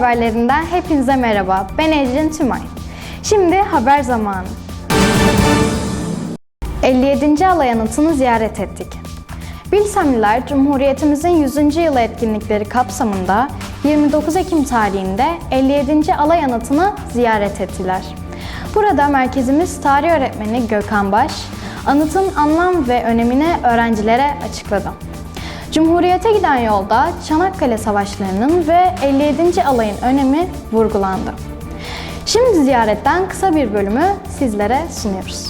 haberlerinden hepinize merhaba. Ben Ecrin Tümay. Şimdi haber zamanı. 57. Alay Anıtı'nı ziyaret ettik. Bilsemliler Cumhuriyetimizin 100. yılı etkinlikleri kapsamında 29 Ekim tarihinde 57. Alay Anıtı'nı ziyaret ettiler. Burada merkezimiz tarih öğretmeni Gökhan Baş, anıtın anlam ve önemini öğrencilere açıkladı. Cumhuriyete giden yolda Çanakkale Savaşları'nın ve 57. alayın önemi vurgulandı. Şimdi ziyaretten kısa bir bölümü sizlere sunuyoruz.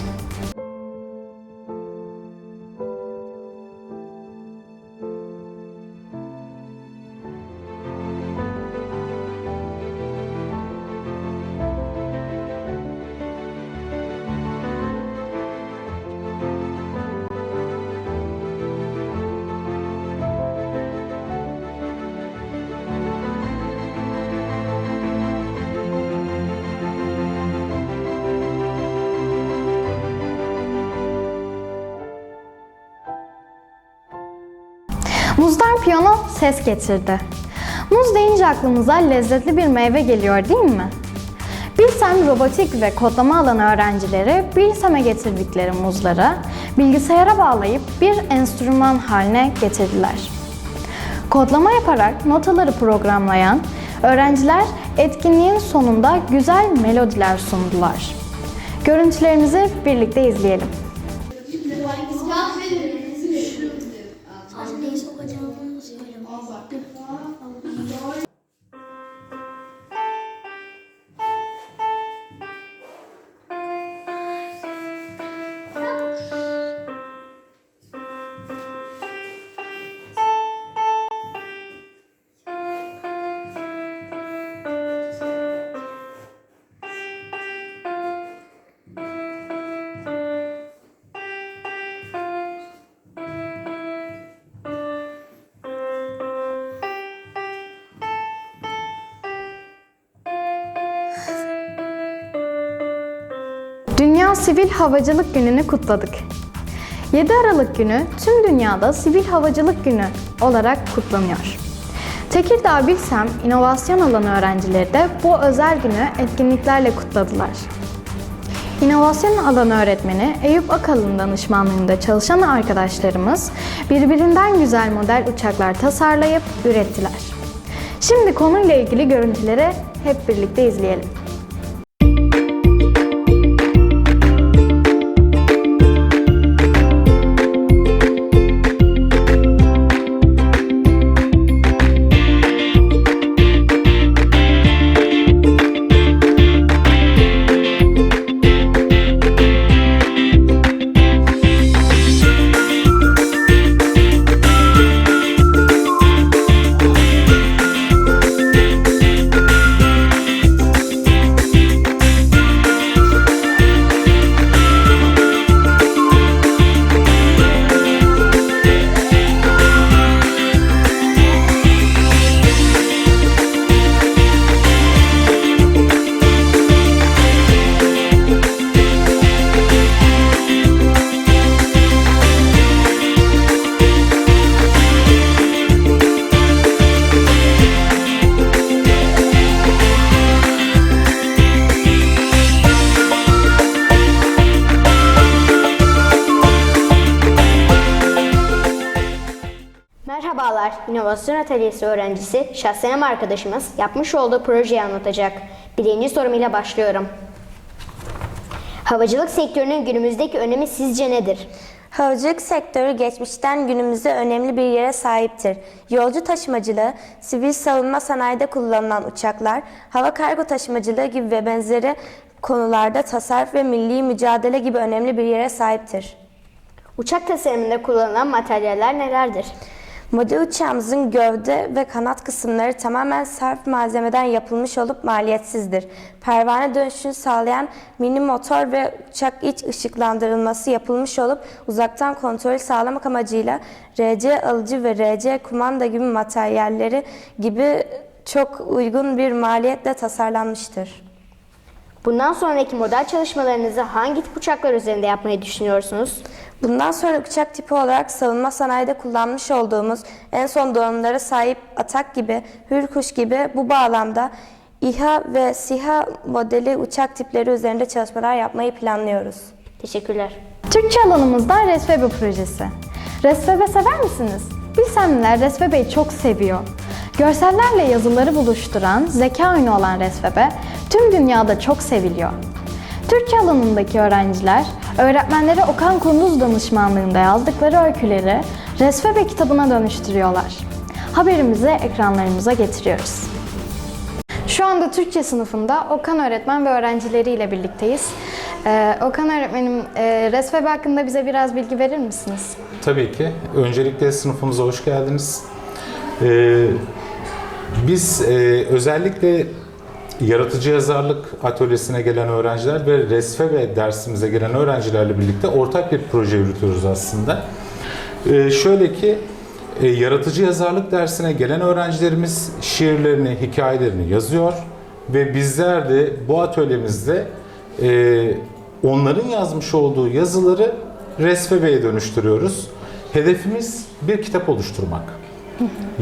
Muzdan piyano ses getirdi. Muz deyince aklımıza lezzetli bir meyve geliyor değil mi? Bilsem robotik ve kodlama alanı öğrencileri Bilsem'e getirdikleri muzları bilgisayara bağlayıp bir enstrüman haline getirdiler. Kodlama yaparak notaları programlayan öğrenciler etkinliğin sonunda güzel melodiler sundular. Görüntülerimizi birlikte izleyelim. Dünya Sivil Havacılık Günü'nü kutladık. 7 Aralık günü tüm dünyada Sivil Havacılık Günü olarak kutlanıyor. Tekirdağ Bilsem İnovasyon Alanı öğrencileri de bu özel günü etkinliklerle kutladılar. İnovasyon alanı öğretmeni Eyüp Akalın danışmanlığında çalışan arkadaşlarımız birbirinden güzel model uçaklar tasarlayıp ürettiler. Şimdi konuyla ilgili görüntüleri hep birlikte izleyelim. Merhabalar, İnovasyon Atölyesi öğrencisi Şahsenem arkadaşımız yapmış olduğu projeyi anlatacak. Birinci sorumuyla başlıyorum. Havacılık sektörünün günümüzdeki önemi sizce nedir? Havacılık sektörü geçmişten günümüze önemli bir yere sahiptir. Yolcu taşımacılığı, sivil savunma sanayide kullanılan uçaklar, hava kargo taşımacılığı gibi ve benzeri konularda tasarruf ve milli mücadele gibi önemli bir yere sahiptir. Uçak tasarımında kullanılan materyaller nelerdir? Model uçağımızın gövde ve kanat kısımları tamamen saf malzemeden yapılmış olup maliyetsizdir. Pervane dönüşünü sağlayan mini motor ve uçak iç ışıklandırılması yapılmış olup uzaktan kontrolü sağlamak amacıyla RC alıcı ve RC kumanda gibi materyalleri gibi çok uygun bir maliyetle tasarlanmıştır. Bundan sonraki model çalışmalarınızı hangi tip uçaklar üzerinde yapmayı düşünüyorsunuz? Bundan sonra uçak tipi olarak savunma sanayide kullanmış olduğumuz en son donanımlara sahip Atak gibi, Hürkuş gibi bu bağlamda İHA ve SİHA modeli uçak tipleri üzerinde çalışmalar yapmayı planlıyoruz. Teşekkürler. Türkçe alanımızda Resvebe projesi. Resvebe sever misiniz? Bilsemliler Resvebe'yi çok seviyor. Görsellerle yazıları buluşturan, zeka oyunu olan Resvebe tüm dünyada çok seviliyor. Türkçe alanındaki öğrenciler, öğretmenleri Okan Kunduz danışmanlığında yazdıkları öyküleri Resvebe kitabına dönüştürüyorlar. Haberimizi ekranlarımıza getiriyoruz. Şu anda Türkçe sınıfında Okan öğretmen ve öğrencileriyle birlikteyiz. Ee, Okan öğretmenim, e, Resvebe hakkında bize biraz bilgi verir misiniz? Tabii ki. Öncelikle sınıfımıza hoş geldiniz. Ee, biz e, özellikle yaratıcı yazarlık atölyesine gelen öğrenciler ve Resfebe dersimize gelen öğrencilerle birlikte ortak bir proje yürütüyoruz aslında. Ee, şöyle ki, e, yaratıcı yazarlık dersine gelen öğrencilerimiz şiirlerini, hikayelerini yazıyor ve bizler de bu atölyemizde e, onların yazmış olduğu yazıları Resfebe'ye dönüştürüyoruz. Hedefimiz bir kitap oluşturmak.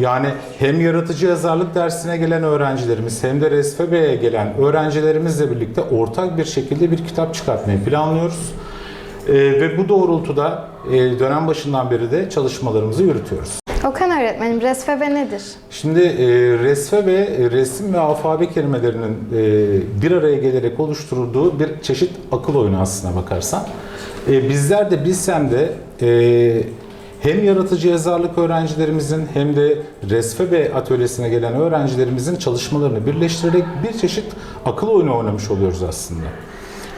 Yani hem yaratıcı yazarlık dersine gelen öğrencilerimiz hem de Resfebe'ye gelen öğrencilerimizle birlikte ortak bir şekilde bir kitap çıkartmayı planlıyoruz. Ee, ve bu doğrultuda e, dönem başından beri de çalışmalarımızı yürütüyoruz. Okan öğretmenim, Resvebe nedir? Şimdi e, Resfebe e, resim ve alfabe kelimelerinin e, bir araya gelerek oluşturulduğu bir çeşit akıl oyunu aslına bakarsan. E, bizler de bilsem de e, hem yaratıcı yazarlık öğrencilerimizin hem de Resfebe atölyesine gelen öğrencilerimizin çalışmalarını birleştirerek bir çeşit akıl oyunu oynamış oluyoruz aslında.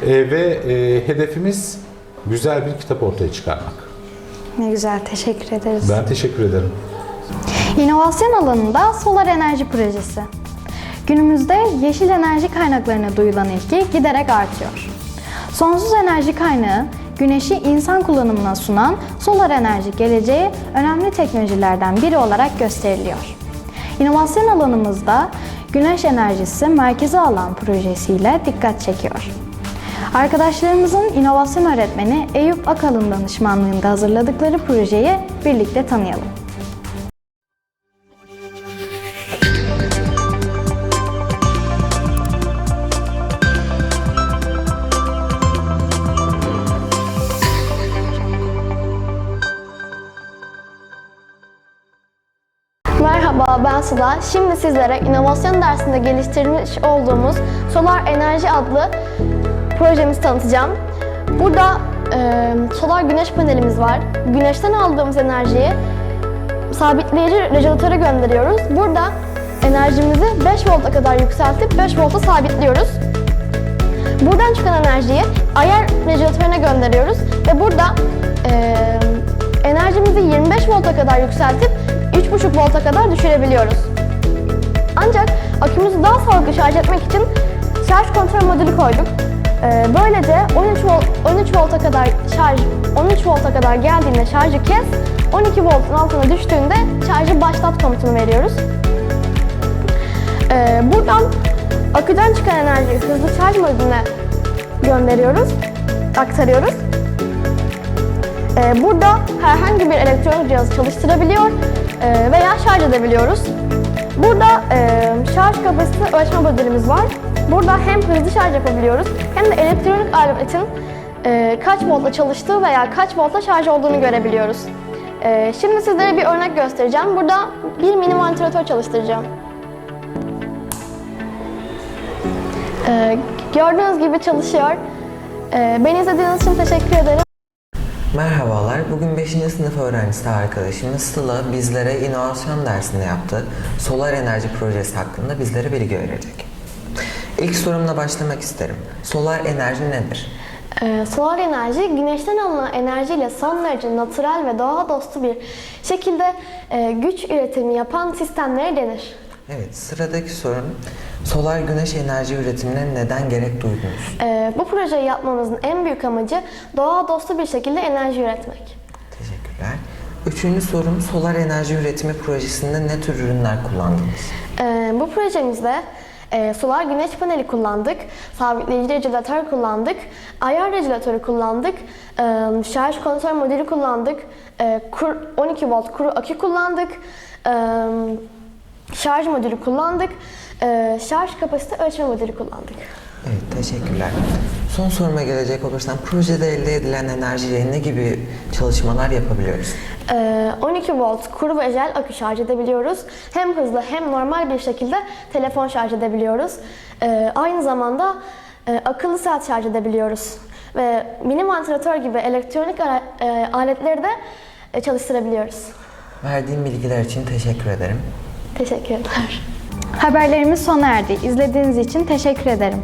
E, ve e, hedefimiz güzel bir kitap ortaya çıkarmak. Ne güzel, teşekkür ederiz. Ben teşekkür ederim. İnovasyon alanında solar enerji projesi. Günümüzde yeşil enerji kaynaklarına duyulan ilgi giderek artıyor. Sonsuz enerji kaynağı, güneşi insan kullanımına sunan solar enerji geleceği önemli teknolojilerden biri olarak gösteriliyor. İnovasyon alanımızda güneş enerjisi merkeze alan projesiyle dikkat çekiyor. Arkadaşlarımızın inovasyon öğretmeni Eyüp Akalın danışmanlığında hazırladıkları projeyi birlikte tanıyalım. Merhaba ben Sıla. Şimdi sizlere inovasyon dersinde geliştirmiş olduğumuz Solar Enerji adlı projemizi tanıtacağım. Burada e, solar güneş panelimiz var. Güneşten aldığımız enerjiyi sabitleyici regülatöre gönderiyoruz. Burada enerjimizi 5 volta kadar yükseltip 5 volta sabitliyoruz. Buradan çıkan enerjiyi ayar regülatörüne gönderiyoruz ve burada e, enerjimizi 25 volta kadar yükseltip 3,5 volta kadar düşürebiliyoruz. Ancak akümüzü daha sağlıklı şarj etmek için şarj kontrol modülü koyduk. E, böylece 13 volt 13 volta kadar şarj 13 volta kadar geldiğinde şarjı kes, 12 voltun altına düştüğünde şarjı başlat komutunu veriyoruz. Ee, buradan aküden çıkan enerjiyi hızlı şarj modülüne gönderiyoruz, aktarıyoruz. Ee, burada herhangi bir elektronik cihazı çalıştırabiliyor e, veya şarj edebiliyoruz. Burada e, şarj kapasite ölçme modülümüz var. Burada hem hızlı şarj yapabiliyoruz hem de elektronik aletin e, kaç voltla çalıştığı veya kaç voltla şarj olduğunu görebiliyoruz. E, şimdi sizlere bir örnek göstereceğim. Burada bir mini vantilatör çalıştıracağım. Ee, gördüğünüz gibi çalışıyor. Ee, beni izlediğiniz için teşekkür ederim. Merhabalar, bugün 5. sınıf öğrencisi arkadaşımız Sıla bizlere inovasyon dersinde yaptığı solar enerji projesi hakkında bizlere bilgi verecek. İlk sorumla başlamak isterim. Solar enerji nedir? Ee, solar enerji, güneşten alınan enerjiyle son derece natürel ve doğa dostu bir şekilde e, güç üretimi yapan sistemlere denir. Evet, sıradaki sorum. Solar güneş enerji üretimine neden gerek duydunuz? Ee, bu projeyi yapmamızın en büyük amacı doğa dostu bir şekilde enerji üretmek. Teşekkürler. Üçüncü sorum, solar enerji üretimi projesinde ne tür ürünler kullandınız? Ee, bu projemizde e, solar güneş paneli kullandık, sabitleyici regülatör kullandık, ayar regülatörü kullandık, e, şarj kontrol modülü kullandık, e, kur, 12 volt kuru akü kullandık, e, şarj modülü kullandık, e, şarj kapasite ölçme modülü kullandık. Evet, teşekkürler. Son soruma gelecek olursam, projede elde edilen enerjiyle ne gibi çalışmalar yapabiliyoruz? Ee, 12 volt kuru ve jel akü şarj edebiliyoruz. Hem hızlı hem normal bir şekilde telefon şarj edebiliyoruz. Ee, aynı zamanda e, akıllı saat şarj edebiliyoruz. Ve mini vantilatör gibi elektronik ara- e, aletleri de e, çalıştırabiliyoruz. Verdiğim bilgiler için teşekkür ederim. Teşekkürler. Haberlerimiz sona erdi. İzlediğiniz için teşekkür ederim.